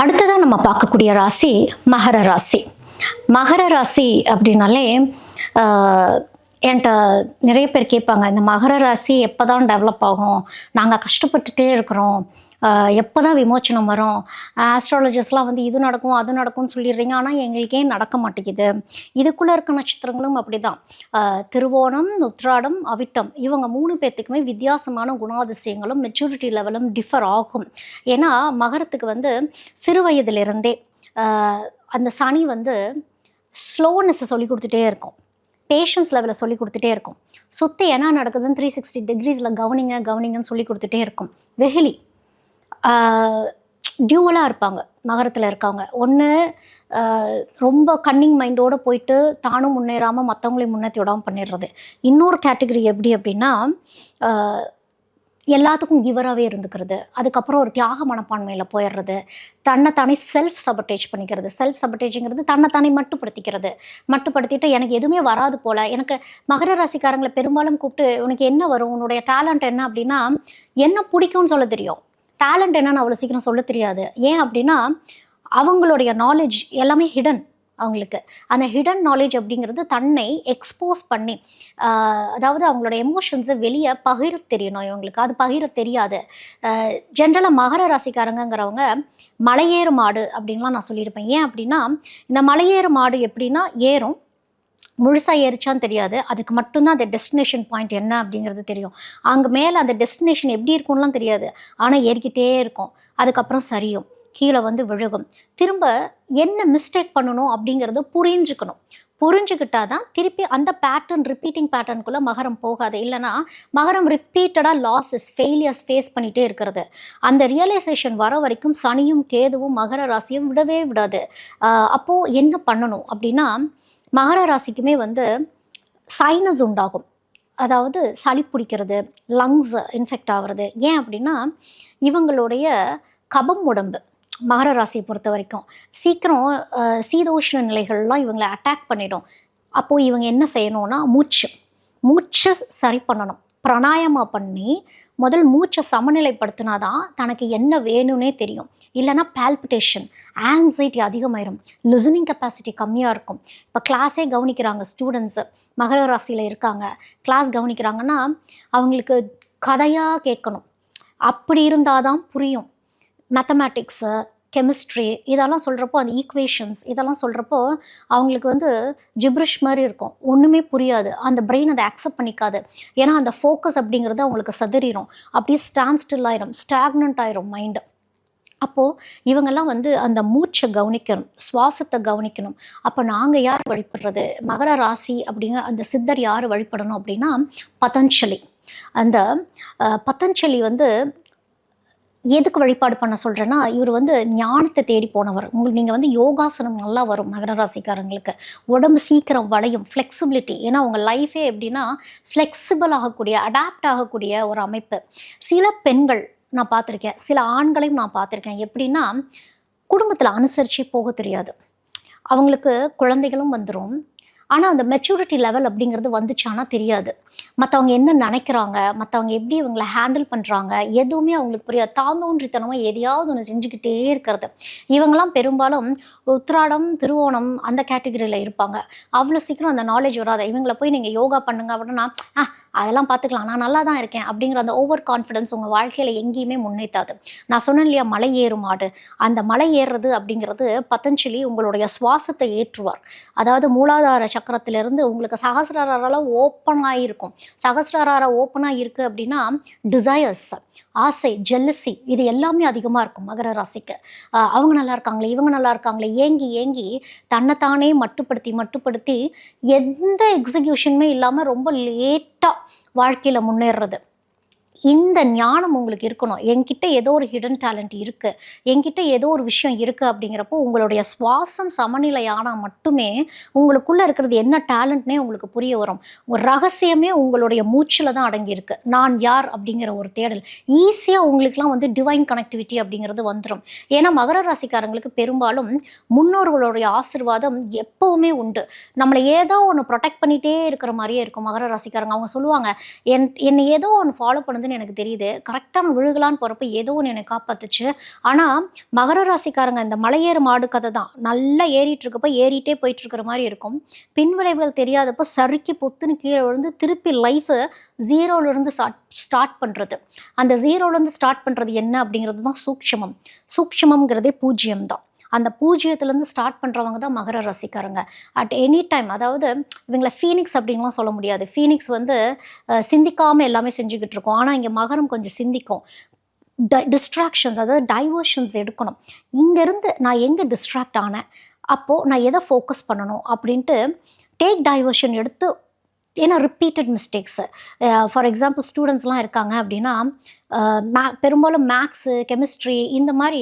அடுத்ததாக நம்ம பார்க்கக்கூடிய ராசி மகர ராசி. மகர ராசி அப்படின்னாலே என்கிட்ட நிறைய பேர் கேட்பாங்க இந்த மகர ராசி எப்போ தான் டெவலப் ஆகும்? நாங்கள் கஷ்டப்பட்டுட்டே இருக்கிறோம். எப்போ தான் விமோச்சனம் வரும்? ஆஸ்ட்ராலஜர்ஸ்லாம் வந்து இது நடக்கும் அது நடக்கும்னு சொல்லிடுறீங்க. ஆனால் எங்களுக்கே நடக்க மாட்டேங்குது. இதுக்குள்ளே இருக்க நட்சத்திரங்களும் அப்படி தான் திருவோணம் உத்ராடம் அவிட்டம். இவங்க மூணு பேர்த்துக்குமே வித்தியாசமான குணாதிசயங்களும் மெச்சூரிட்டி லெவலும் டிஃபர் ஆகும். ஏன்னா மகரத்துக்கு வந்து சிறு வயதிலிருந்தே அந்த சனி வந்து ஸ்லோனஸை சொல்லி கொடுத்துட்டே இருக்கும். பேஷன்ஸ் லெவலில் சொல்லி கொடுத்துட்டே இருக்கும். சுற்றி என்ன நடக்குதுன்னு த்ரீ சிக்ஸ்டி டிகிரிஸில் கவனிங்க கவனிங்கன்னு சொல்லி கொடுத்துட்டே இருக்கும். வெகுலி டியூவலாக இருப்பாங்க நகரத்தில் இருக்காங்க ஒன்று ரொம்ப கன்னிங் மைண்டோடு போயிட்டு தானும் முன்னேறாமல் மற்றவங்களையும் முன்னேற்றி விடாமல் பண்ணிடுறது. இன்னொரு கேட்டகரி எப்படி அப்படின்னா எல்லாத்துக்கும் கிவராகவே இருந்துக்கிறது. அதுக்கப்புறம் ஒரு தியாக மனப்பான்மையில் போயிடுறது. தன்னைத்தானே செல்ஃப் சபட்டேஜ் பண்ணிக்கிறது. செல்ஃப் சபட்டேஜுங்கிறது தன்னைத்தானே மட்டுப்படுத்திக்கிறது. மட்டுப்படுத்திட்டு எனக்கு எதுவுமே வராது போல். எனக்கு மகர ராசிக்காரங்களை பெரும்பாலும் கூப்பிட்டு உனக்கு என்ன வரும்? உன்னுடைய டேலண்ட் என்ன? அப்படின்னா என்ன பிடிக்கும்னு சொல்ல தெரியும். டேலண்ட் என்னன்னு அவ்வளோ சீக்கிரம் சொல்ல தெரியாது. ஏன் அப்படின்னா அவங்களுடைய நாலேஜ் எல்லாமே ஹிடன் அவங்களுக்கு. அந்த ஹிடன் நாலேஜ் அப்படிங்கிறது தன்னை எக்ஸ்போஸ் பண்ணி அதாவது அவங்களோட எமோஷன்ஸை வெளியே பகிர தெரியணும் இவங்களுக்கு. அது பகிர தெரியாது. ஜென்ரலாக மகர ராசிக்காரங்கங்கிறவங்க மலையேறு மாடு அப்படின்லாம் நான் சொல்லியிருப்பேன். ஏன் அப்படின்னா இந்த மலையேறு மாடு எப்படின்னா ஏறும் முழுசாக ஏறிச்சான்னு தெரியாது. அதுக்கு மட்டும்தான் அந்த டெஸ்டினேஷன் பாயிண்ட் என்ன அப்படிங்கிறது தெரியும். அங்கே மேலே அந்த டெஸ்டினேஷன் எப்படி இருக்கும்லாம் தெரியாது. ஆனால் ஏறிக்கிட்டே இருக்கும். அதுக்கப்புறம் சரியும். கீழே வந்து விழுகும். திரும்ப என்ன மிஸ்டேக் பண்ணணும் அப்படிங்கிறத புரிஞ்சுக்கணும். புரிஞ்சுக்கிட்டா தான் திருப்பி அந்த பேட்டர்ன் ரிப்பீட்டிங் பேட்டர்னுக்குள்ளே மகரம் போகாது. இல்லைன்னா மகரம் ரிப்பீட்டடாக லாஸஸ் ஃபெயிலியர்ஸ் ஃபேஸ் பண்ணிகிட்டே இருக்கிறது. அந்த ரியலைசேஷன் வர வரைக்கும் சனியும் கேதுவும் மகர ராசியும் விடவே விடாது. அப்போது என்ன பண்ணணும் அப்படின்னா மகர ராசிக்குமே வந்து சைனஸ் உண்டாகும். அதாவது சளி பிடிக்கிறது லங்ஸ் இன்ஃபெக்ட் ஆகிறது. ஏன் அப்படின்னா இவங்களுடைய கபம் உடம்பு மகர ராசியை பொறுத்த வரைக்கும். சீக்கிரம் சீதோஷ்ண நிலைகள்லாம் இவங்களை அட்டாக் பண்ணிடும். அப்போது இவங்க என்ன செய்யணும்னா மூச்சு மூச்சை சரி பண்ணணும். பிராணாயமா பண்ணி முதல் மூச்சை சமநிலைப்படுத்தினா தான் தனக்கு என்ன வேணும்னே தெரியும். இல்லைன்னா பால்பிட்டேஷன் ஆங்ஸைட்டி அதிகமாயிரும். லிசனிங் கெப்பாசிட்டி கம்மியாக இருக்கும். இப்போ கிளாஸே கவனிக்கிறாங்க ஸ்டூடெண்ட்ஸு மகர ராசியில் இருக்காங்க. கிளாஸ் கவனிக்கிறாங்கன்னா அவங்களுக்கு கதையாக கேட்கணும். அப்படி இருந்தால் தான் புரியும். மேத்தமேட்டிக்ஸு கெமிஸ்ட்ரி இதெல்லாம் சொல்கிறப்போ அந்த ஈக்குவேஷன்ஸ் இதெல்லாம் சொல்கிறப்போ அவங்களுக்கு வந்து ஜிப்ரிஷ் மாதிரி இருக்கும். ஒன்றுமே புரியாது. அந்த பிரெயின் அதை அக்செப்ட் பண்ணிக்காது. ஏன்னா அந்த ஃபோக்கஸ் அப்படிங்கிறது அவங்களுக்கு சதறிடும் அப்படியே ஸ்டாண்ட் ஸ்டில் ஆயிரும். ஸ்டாக்னண்ட் ஆயிரும் மைண்டு அப்போது இவங்கெல்லாம் வந்து அந்த மூச்சை கவனிக்கணும். சுவாசத்தை கவனிக்கணும். அப்போ நாங்கள் யார் வழிபடுறது? மகர ராசி அப்படிங்கிற அந்த சித்தர் யார் வழிபடணும் அப்படின்னா பதஞ்சலி. அந்த பதஞ்சலி வந்து எதுக்கு வழிபாடு பண்ண சொல்கிறேன்னா இவர் வந்து ஞானத்தை தேடி போனவர். உங்களுக்கு நீங்கள் வந்து யோகாசனம் நல்லா வரும் மகர ராசிக்காரங்களுக்கு. உடம்பு சீக்கிரம் வளையும் ஃப்ளெக்சிபிலிட்டி ஏன்னா உங்கள் லைஃபே எப்படின்னா ஃப்ளெக்சிபிள் ஆகக்கூடிய அடாப்ட் ஆகக்கூடிய ஒரு அமைப்பு. சில பெண்கள் நான் பார்த்துருக்கேன் சில ஆண்களையும் நான் பார்த்துருக்கேன். எப்படின்னா குடும்பத்தில் அனுசரித்து போக தெரியாது. அவங்களுக்கு குழந்தைகளும் வந்துடும் ஆனால் அந்த மெச்சூரிட்டி லெவல் அப்படிங்கிறது வந்துச்சானா தெரியாது. மற்றவங்க என்ன நினைக்கிறாங்க மற்றவங்க எப்படி இவங்கள ஹேண்டில் பண்ணுறாங்க எதுவுமே அவங்களுக்கு புரியாது. தாந்தோன்றித்தனமாக எதையாவது ஒன்று செஞ்சுக்கிட்டே இருக்கிறது. இவங்கெல்லாம் பெரும்பாலும் உத்ராடம் திருவோணம் அந்த கேட்டகரியில் இருப்பாங்க. அவ்வளோ சீக்கிரம் அந்த நாலேஜ் வராது. இவங்களை போய் நீங்கள் யோகா பண்ணுங்க அப்படின்னா அதெல்லாம் பார்த்துக்கலாம். நான் நல்லா தான் இருக்கேன் அப்படிங்கிற அந்த ஓவர் கான்ஃபிடன்ஸ் உங்கள் வாழ்க்கையில் எங்கேயுமே முன்னேற்றாது. நான் சொன்னேன் இல்லையா மலை ஏறும் மாடு அந்த மலை ஏறுறது அப்படிங்கிறது பதஞ்சலி உங்களுடைய சுவாசத்தை ஏற்றுவார். அதாவது மூலாதார சக்கரத்திலிருந்து உங்களுக்கு சகசிராரால ஓப்பனாக இருக்கும் சகசிரார ஓப்பனாக இருக்குது அப்படின்னா டிசையர்ஸ் ஆசை ஜெல்லசி இது எல்லாமே அதிகமாக இருக்கும் மகர ராசிக்கு. அவங்க நல்லா இருக்காங்களே இவங்க நல்லா இருக்காங்களே ஏங்கி ஏங்கி தன்னைத்தானே மட்டுப்படுத்தி மட்டுப்படுத்தி எந்த எக்ஸிக்யூஷனுமே இல்லாமல் ரொம்ப லேட்டாக வாழ்க்கையில் முன்னேறுறது இந்த ஞானம் உங்களுக்கு இருக்கணும். என்கிட்ட ஏதோ ஒரு ஹிடன் டேலண்ட் இருக்குது என்கிட்ட ஏதோ ஒரு விஷயம் இருக்குது அப்படிங்கிறப்போ உங்களுடைய சுவாசம் சமநிலையானால் மட்டுமே உங்களுக்குள்ளே இருக்கிறது என்ன டேலண்ட்னே உங்களுக்கு புரிய வரும். ஒரு ரகசியமே உங்களுடைய மூச்சில் தான் அடங்கியிருக்கு. நான் யார் அப்படிங்கிற ஒரு தேடல். ஈஸியாக உங்களுக்குலாம் வந்து டிவைன் கனெக்டிவிட்டி அப்படிங்கிறது வந்துடும் ஏன்னா மகர ராசிக்காரங்களுக்கு பெரும்பாலும் முன்னோர்களுடைய ஆசிர்வாதம் எப்போவுமே உண்டு. நம்மளை ஏதோ ஒன்று ப்ரொடெக்ட் பண்ணிகிட்டே இருக்கிற மாதிரியே இருக்கும் மகர ராசிக்காரங்க. அவங்க சொல்லுவாங்க என் என்னை ஏதோ ஒன்று ஃபாலோ பண்ணுது பண்ணுதுன்னு எனக்கு தெரியுது. கரெக்டாக நான் விழுகலான்னு போகிறப்ப ஏதோ ஒன்று என்னை காப்பாத்துச்சு. ஆனால் மகர ராசிக்காரங்க இந்த மலையேறு மாடு கதை தான். நல்லா ஏறிட்டு இருக்கப்போ ஏறிட்டே போயிட்டு இருக்கிற மாதிரி இருக்கும். பின்விளைவுகள் தெரியாதப்போ சறுக்கி பொத்துன்னு கீழே விழுந்து திருப்பி லைஃபு ஜீரோலேருந்து ஸ்டார்ட் ஸ்டார்ட் பண்ணுறது அந்த ஜீரோலேருந்து ஸ்டார்ட் பண்ணுறது என்ன அப்படிங்கிறது தான் சூக்ஷமம். சூக்ஷமங்கிறதே பூஜ்ஜியம் தான். அந்த பூஜ்ஜியத்துலேருந்து ஸ்டார்ட் பண்ணுறவங்க தான் மகர ராசிக்காரங்க. அட் எனி டைம் அதாவது இவங்கள ஃபீனிக்ஸ் அப்படின்லாம் சொல்ல முடியாது. ஃபீனிக்ஸ் வந்து சிந்திக்காமல் எல்லாமே செஞ்சுக்கிட்டு இருக்கோம். ஆனால் இங்கே மகரம் கொஞ்சம் சிந்திக்கும். ட டிஸ்ட்ராக்ஷன்ஸ் அதாவது டைவர்ஷன்ஸ் எடுக்கணும். இங்கேருந்து நான் எங்கே டிஸ்ட்ராக்ட் ஆனேன்? அப்போது நான் எதை ஃபோக்கஸ் பண்ணணும்? அப்படின்ட்டு டேக் டைவர்ஷன் எடுத்து ஏன்னா ரிப்பீட்டட் மிஸ்டேக்ஸு ஃபார் எக்ஸாம்பிள் ஸ்டூடெண்ட்ஸ்லாம் இருக்காங்க அப்படின்னா மே பெரும்பாலும் மேக்ஸு கெமிஸ்ட்ரி இந்த மாதிரி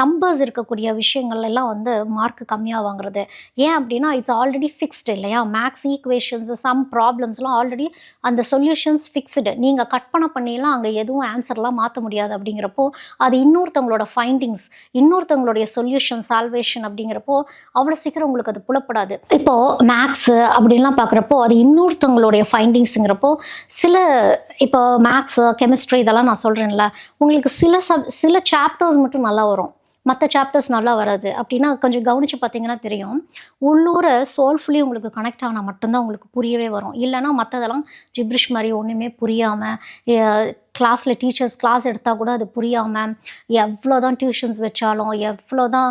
நம்பர்ஸ் இருக்கக்கூடிய விஷயங்கள் எல்லாம் வந்து மார்க் கம்மியாக வாங்குறது. ஏன் அப்படின்னா இட்ஸ் ஆல்ரெடி ஃபிக்ஸ்டு இல்லையா? மேக்ஸ் ஈக்குவேஷன்ஸ் சம் ப்ராப்ளம்ஸ்லாம் ஆல்ரெடி அந்த சொல்யூஷன்ஸ் ஃபிக்ஸ்டு நீங்கள் கற்பனை பண்ணிலாம் அங்கே எதுவும் ஆன்சர்லாம் மாற்ற முடியாது அப்படிங்கிறப்போ அது இன்னொருத்தவங்களோட ஃபைண்டிங்ஸ் இன்னொருத்தவங்களுடைய சொல்யூஷன் சால்வேஷன் அப்படிங்கிறப்போ அவ்வளோ சீக்கிரம் உங்களுக்கு அது புலப்படாது. இப்போது மேக்ஸு அப்படின்லாம் பார்க்குறப்போ அது இன்னொருத்தவங்களுடைய ஃபைண்டிங்ஸுங்கிறப்போ சில இப்போ மேக்ஸு கெமிஸ்ட்ரி இதெல்லாம் நான் சொல்கிறேன்ல உங்களுக்கு சில சப் சில சாப்டர்ஸ் மட்டும் நல்லா வரும். மற்ற சாப்டர்ஸ் நல்லா வராது. அப்படின்னா கொஞ்சம் கவனித்து பார்த்தீங்கன்னா தெரியும். உள்ளூரை சோல்ஃபுல்லி உங்களுக்கு கனெக்ட் ஆனால் மட்டும்தான் உங்களுக்கு புரியவே வரும். இல்லைன்னா மற்றதெல்லாம் ஜிப்ரிஷ் மாதிரி ஒன்றுமே புரியாமல் கிளாஸில் டீச்சர்ஸ் கிளாஸ் எடுத்தால் கூட அது புரியாமல் எவ்வளோ தான் டியூஷன்ஸ் வச்சாலும் எவ்வளோ தான்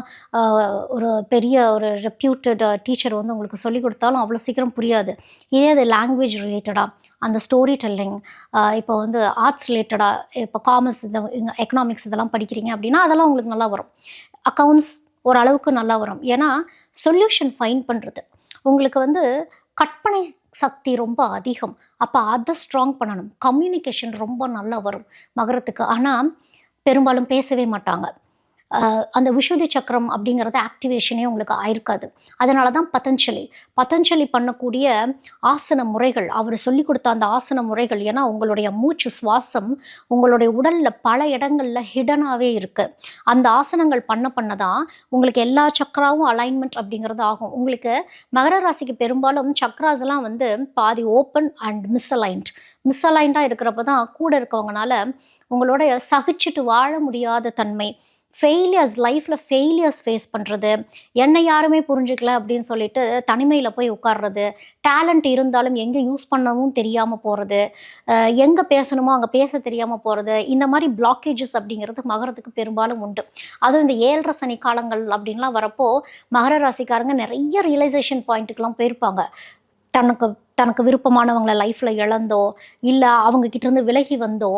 ஒரு பெரிய ஒரு ரெப்யூட்டட் டீச்சர் வந்து உங்களுக்கு சொல்லிக் கொடுத்தாலும் அவ்வளோ சீக்கிரம் புரியாது. இதே அது லாங்குவேஜ் ரிலேட்டடாக அந்த ஸ்டோரி டெல்லிங் இப்போ வந்து ஆர்ட்ஸ் ரிலேட்டடாக இப்போ காமர்ஸ் இந்த எக்கனாமிக்ஸ் இதெல்லாம் படிக்கிறீங்க அப்படின்னா அதெல்லாம் உங்களுக்கு நல்லா வரும். அக்கௌண்ட்ஸ் ஓரளவுக்கு நல்லா வரும். ஏன்னா சொல்யூஷன் ஃபைன் பண்ணுறது உங்களுக்கு வந்து கற்பனை சக்தி ரொம்ப அதிகம். அப்போ அதை ஸ்ட்ராங் பண்ணணும். கம்யூனிகேஷன் ரொம்ப நல்லா வரும் மகரத்துக்கு. ஆனால் பெரும்பாலும் பேசவே மாட்டாங்க. அந்த விஷுதி சக்கரம் அப்படிங்கிறது ஆக்டிவேஷனே உங்களுக்கு ஆயிருக்காது. அதனால தான் பதஞ்சலி. பதஞ்சலி பண்ணக்கூடிய ஆசன முறைகள் அவர் சொல்லி கொடுத்த அந்த ஆசன முறைகள் ஏன்னா உங்களுடைய மூச்சு சுவாசம் உங்களுடைய உடலில் பல இடங்களில் ஹிடனாகவே இருக்குது அந்த ஆசனங்கள் பண்ண பண்ண தான் உங்களுக்கு எல்லா சக்கராவும் அலைன்மெண்ட் அப்படிங்கிறது ஆகும். உங்களுக்கு மகர ராசிக்கு பெரும்பாலும் சக்ராஸ்லாம் வந்து பாதி ஓப்பன் அண்ட் மிஸ்அலைன்ட் மிஸ்அலைன்டாக இருக்கிறப்ப தான் கூட இருக்கவங்கனால உங்களோட சகிச்சுட்டு வாழ முடியாத தன்மை ஃபெயிலியர்ஸ் லைஃப்பில் ஃபெயிலியர்ஸ் ஃபேஸ் பண்ணுறது என்னை யாருமே புரிஞ்சுக்கல அப்படின்னு சொல்லிட்டு தனிமையில் போய் உட்கார்றது டேலண்ட் இருந்தாலும் எங்கே யூஸ் பண்ணவும் தெரியாமல் போகிறது எங்கே பேசணுமோ அங்கே பேச தெரியாமல் போகிறது இந்த மாதிரி பிளாக்கேஜஸ் அப்படிங்கிறது மகரத்துக்கு பெரும்பாலும் உண்டு. அதுவும் இந்த ஏழரை சனி காலங்கள் அப்படின்லாம் வரப்போ மகர ராசிக்காரங்க நிறைய ரியலைசேஷன் பாயிண்ட்டுக்கெலாம் போயிருப்பாங்க. தனக்கு தனக்கு விருப்பமானவங்களை லைஃப்பில் இழந்தோ இல்லை அவங்க இருந்து விலகி வந்தோ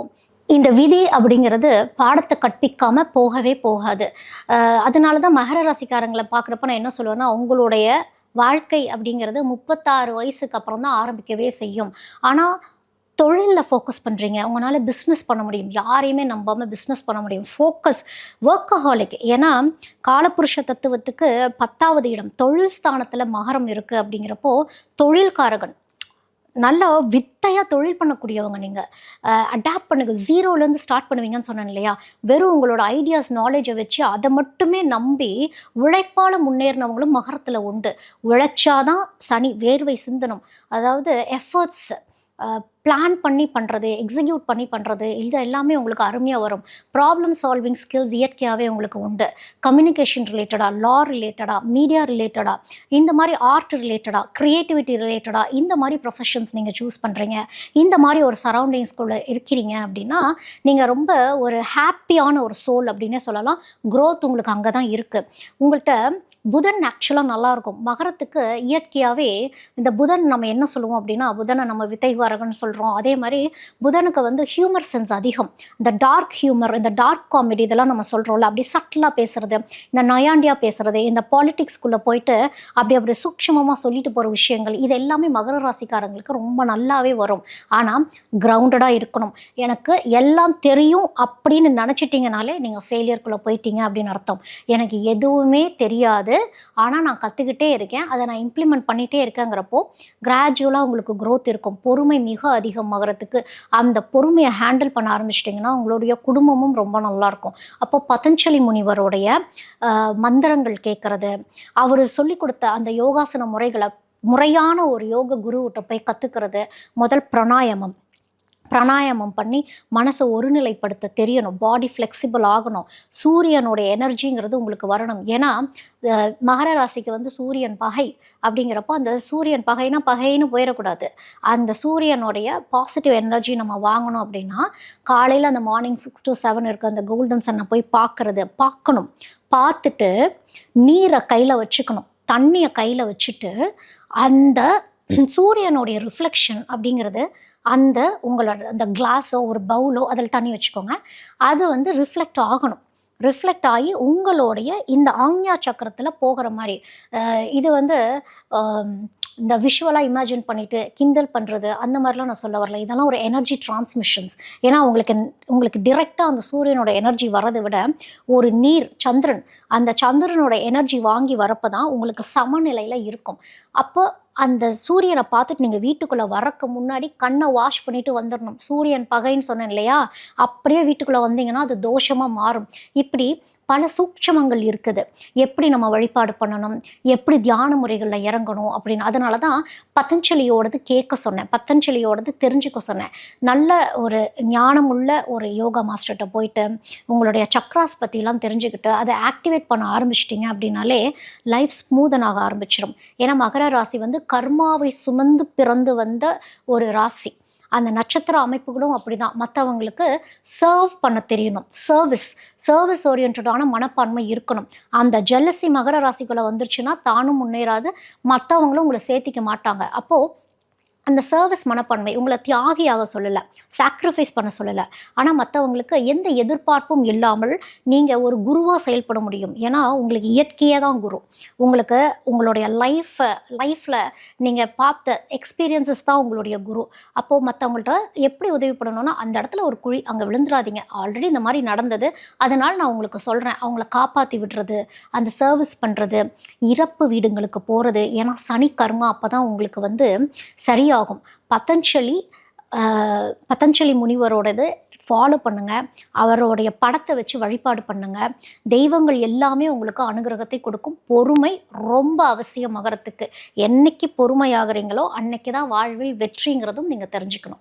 இந்த விதி அப்படிங்கிறது பாடத்தை கற்பிக்காமல் போகவே போகாது. அதனால தான் மகர ராசிக்காரங்களை பார்க்குறப்ப நான் என்ன சொல்லுவேன்னா உங்களுடைய வாழ்க்கை அப்படிங்கிறது முப்பத்தாறு வயசுக்கு அப்புறம் தான் ஆரம்பிக்கவே செய்யும். ஆனால் தொழிலில் ஃபோக்கஸ் பண்ணுறீங்க உங்களால் பிஸ்னஸ் பண்ண முடியும். யாரையுமே நம்பாமல் பிஸ்னஸ் பண்ண முடியும். ஃபோக்கஸ் ஒர்க்கஹாலிக் ஏன்னா காலப்புருஷ தத்துவத்துக்கு பத்தாவது இடம் தொழில் ஸ்தானத்தில் மகரம் இருக்குது அப்படிங்கிறப்போ தொழில்காரகன் நல்லா வித்தையாக தொழில் பண்ணக்கூடியவங்க நீங்கள் அடாப்ட் பண்ணுங்கள் ஜீரோலேருந்து ஸ்டார்ட் பண்ணுவீங்கன்னு சொன்னேன் இல்லையா? வெறும் உங்களோட ஐடியாஸ் நாலேஜை வச்சு அதை மட்டுமே நம்பி உழைப்பால் முன்னேறினவங்களும் மகரத்தில் உண்டு. உழைச்சாதான் சனி வேர்வை சிந்தனம் அதாவது எஃபர்ட்ஸ் பிளான் பண்ணி பண்ணுறது எக்ஸிக்யூட் பண்ணி பண்ணுறது இது எல்லாமே உங்களுக்கு அருமையாக வரும். ப்ராப்ளம் சால்விங் ஸ்கில்ஸ் இயற்கையாகவே உங்களுக்கு உண்டு. கம்யூனிகேஷன் ரிலேட்டடாக லா ரிலேட்டடாக மீடியா ரிலேட்டடாக இந்த மாதிரி ஆர்ட் ரிலேட்டடாக க்ரியேட்டிவிட்டி ரிலேட்டடாக இந்த மாதிரி ப்ரொஃபஷன்ஸ் நீங்கள் சூஸ் பண்ணுறீங்க இந்த மாதிரி ஒரு சரௌண்டிங்ஸ்குள்ளே இருக்கிறீங்க அப்படின்னா நீங்கள் ரொம்ப ஒரு ஹாப்பியான ஒரு சோல் அப்படின்னே சொல்லலாம். க்ரோத் உங்களுக்கு அங்கே தான் இருக்குது உங்கள்கிட்ட புதன் ஆக்சுவலாக நல்லாயிருக்கும் மகரத்துக்கு இயற்கையாகவே இந்த புதன் நம்ம என்ன சொல்லுவோம் அப்படின்னா புதனை நம்ம வித்தைவாரகன்னு சொல்கிறோம் அதே மாதிரி புதனுக்கு வந்து ஹியூமர் சென்ஸ் அதிகம். இந்த டார்க் ஹியூமர் இந்த டார்க் காமெடி இதெல்லாம் நம்ம சொல்கிறோம்ல அப்படி சட்டிலாக பேசுறது இந்த நயாண்டியா பேசுறது இந்த பாலிட்டிக்ஸ்குள்ளே போயிட்டு அப்படி அப்படி சூக்ஷமமாக சொல்லிட்டு போகிற விஷயங்கள் இது எல்லாமே மகர ராசிக்காரங்களுக்கு ரொம்ப நல்லாவே வரும். ஆனால் கிரவுண்டடாக இருக்கணும். எனக்கு எல்லாம் தெரியும் அப்படின்னு நினச்சிட்டிங்கனாலே நீங்கள் ஃபெயிலியர்க்குள்ளே போயிட்டீங்க அப்படின்னு அர்த்தம். எனக்கு எதுவுமே தெரியாது. ஆனால் நான் கற்றுக்கிட்டே இருக்கேன். அதை நான் இம்ப்ளிமெண்ட் பண்ணிகிட்டே இருக்கேங்கிறப்போ கிராஜுவலாக உங்களுக்கு க்ரோத் இருக்கும். பொறுமை மிக அதிகம் மகரத்துக்கு அந்த பொறுமையை ஹேண்டில் பண்ண ஆரம்பிச்சிட்டிங்கன்னா உங்களுடைய குடும்பமும் ரொம்ப நல்லாயிருக்கும். அப்போ பதஞ்சலி முனிவருடைய மந்திரங்கள் கேட்குறது அவர் சொல்லி கொடுத்த அந்த யோகாசன முறைகளை முறையான ஒரு யோக குருவிட்ட போய் கற்றுக்கிறது முதல் பிராணாயாமம். பிராணாயாமம் பண்ணி மனசை ஒருநிலைப்படுத்த தெரியணும். பாடி ஃப்ளெக்சிபிள் ஆகணும். சூரியனுடைய எனர்ஜிங்கிறது உங்களுக்கு வரணும். ஏன்னா மகர ராசிக்கு வந்து சூரியன் பகை அப்படிங்கிறப்போ அந்த சூரியன் பகைனா பகைன்னு போயிடக்கூடாது. அந்த சூரியனுடைய பாசிட்டிவ் எனர்ஜி நம்ம வாங்கணும் அப்படின்னா காலையில் அந்த மார்னிங் சிக்ஸ் டு செவன் இருக்க அந்த கோல்டன் சன்னை போய் பார்க்கறது பார்க்கணும். பார்த்துட்டு நீரை கையில் வச்சுக்கணும். தண்ணியை கையில் வச்சுட்டு அந்த சூரியனுடைய ரிஃப்ளெக்ஷன் அப்படிங்கிறது அந்த உங்களோட அந்த கிளாஸோ ஒரு பவுலோ அதில் தண்ணி வச்சுக்கோங்க. அது வந்து ரிஃப்ளெக்ட் ஆகணும். ரிஃப்ளெக்ட் ஆகி உங்களுடைய இந்த ஆக்ஞா சக்கரத்தில் போகிற மாதிரி இது வந்து இந்த விஷுவலாக இமேஜின் பண்ணிவிட்டு கிண்டல் பண்ணுறது அந்த மாதிரிலாம் நான் சொல்ல வரல. இதெல்லாம் ஒரு எனர்ஜி டிரான்ஸ்மிஷன்ஸ் ஏன்னா உங்களுக்கு உங்களுக்கு டிரெக்டாக அந்த சூரியனோட எனர்ஜி வரதை விட ஒரு நீர் சந்திரன் அந்த சந்திரனோட எனர்ஜி வாங்கி வரப்போ தான் உங்களுக்கு சமநிலையில் இருக்கும். அப்போ அந்த சூரியனை பார்த்துட்டு நீங்கள் வீட்டுக்குள்ளே வரக்கு முன்னாடி கண்ணை வாஷ் பண்ணிட்டு வந்துடணும் சூரியன் பகைன்னு சொன்னேன் இல்லையா? அப்படியே வீட்டுக்குள்ளே வந்தீங்கன்னா அது தோஷமாக மாறும். இப்படி பல சூட்சமங்கள் இருக்குது. எப்படி நம்ம வழிபாடு பண்ணணும்? எப்படி தியான முறைகளில் இறங்கணும்? அப்படின்னு. அதனால தான் பத்தஞ்சலியோடது கேட்க சொன்னேன். பத்தஞ்சலியோடது தெரிஞ்சுக்க சொன்னேன். நல்ல ஒரு ஞானமுள்ள ஒரு யோகா மாஸ்டர்கிட்ட போயிட்டு உங்களுடைய சக்ராஸ் பற்றிலாம் தெரிஞ்சுக்கிட்டு அதை ஆக்டிவேட் பண்ண ஆரம்பிச்சிட்டிங்க அப்படின்னாலே லைஃப் ஸ்மூதனாக ஆரம்பிச்சிடும் ஏன்னா மகர ராசி வந்து கர்மாவை சுமந்து பிறந்து வந்த ஒரு ராசி. அந்த நட்சத்திர அமைப்புகளும் அப்படிதான். மற்றவங்களுக்கு சர்வ் பண்ண தெரியணும். சர்வீஸ் சர்வீஸ் ஓரியன்டான மனப்பான்மை இருக்கணும். அந்த ஜெல்லசி மகர ராசிக்குள்ளே வந்துருச்சுன்னா தானும் முன்னேறாது மற்றவங்களும் உங்களை சேர்த்திக்க மாட்டாங்க. அப்போது அந்த சர்வீஸ் மனப்பான்மை உங்களை தியாகியாக சொல்லலை சாக்ரிஃபைஸ் பண்ண சொல்லலை. ஆனால் மற்றவங்களுக்கு எந்த எதிர்பார்ப்பும் இல்லாமல் நீங்கள் ஒரு குருவாக செயல்பட முடியும். ஏன்னா உங்களுக்கு இயற்கையே தான் குரு. உங்களுக்கு உங்களுடைய லைஃப்பை லைஃப்பில் நீங்கள் பார்த்த எக்ஸ்பீரியன்சஸ் தான் உங்களுடைய குரு. அப்போது மற்றவங்கள்ட்ட எப்படி உதவி பண்ணணும்னா அந்த இடத்துல ஒரு குழி அங்கே விழுந்துடாதீங்க. ஆல்ரெடி இந்த மாதிரி நடந்தது. அதனால் நான் உங்களுக்கு சொல்கிறேன் அவங்கள காப்பாற்றி விடுறது அந்த சர்வீஸ் பண்ணுறது இறப்பு வீடுங்களுக்கு போகிறது ஏன்னா சனி கர்மா அப்போ தான் உங்களுக்கு வந்து சரியாகும் பதஞ்சலி பத்தஞ்சலி பதஞ்சலி முனிவரோடது ஃபாலோ பண்ணுங்கள் அவருடைய படத்தை வச்சு வழிபாடு பண்ணுங்கள் தெய்வங்கள் எல்லாமே உங்களுக்கு அனுகிரகத்தை கொடுக்கும். பொறுமை ரொம்ப அவசியம் மகரத்துக்கு என்னைக்கு பொறுமையாகிறீங்களோ அன்னைக்கு தான் வாழ்வில் வெற்றிங்கிறதும் நீங்கள் தெரிஞ்சுக்கணும்.